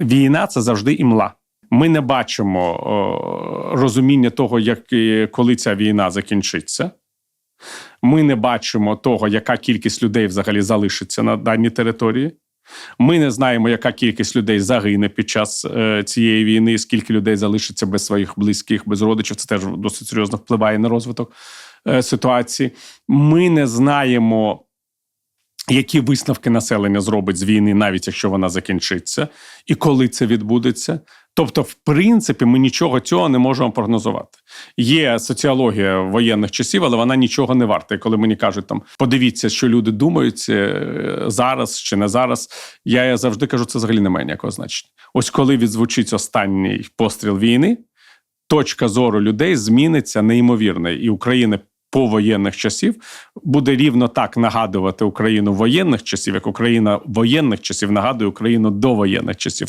війна це завжди імла. Ми не бачимо о, розуміння того, як і коли ця війна закінчиться. Ми не бачимо того, яка кількість людей взагалі залишиться на даній території. Ми не знаємо, яка кількість людей загине під час е, цієї війни, скільки людей залишиться без своїх близьких, без родичів. Це теж досить серйозно впливає на розвиток е, ситуації. Ми не знаємо, які висновки населення зробить з війни, навіть якщо вона закінчиться, і коли це відбудеться. Тобто, в принципі, ми нічого цього не можемо прогнозувати. Є соціологія воєнних часів, але вона нічого не варта. І коли мені кажуть, там подивіться, що люди думають е, зараз чи не зараз. Я завжди кажу, це взагалі не має ніякого значення. Ось коли відзвучить останній постріл війни, точка зору людей зміниться неймовірно, і Україна повоєнних часів буде рівно так нагадувати Україну воєнних часів, як Україна воєнних часів нагадує Україну довоєнних часів.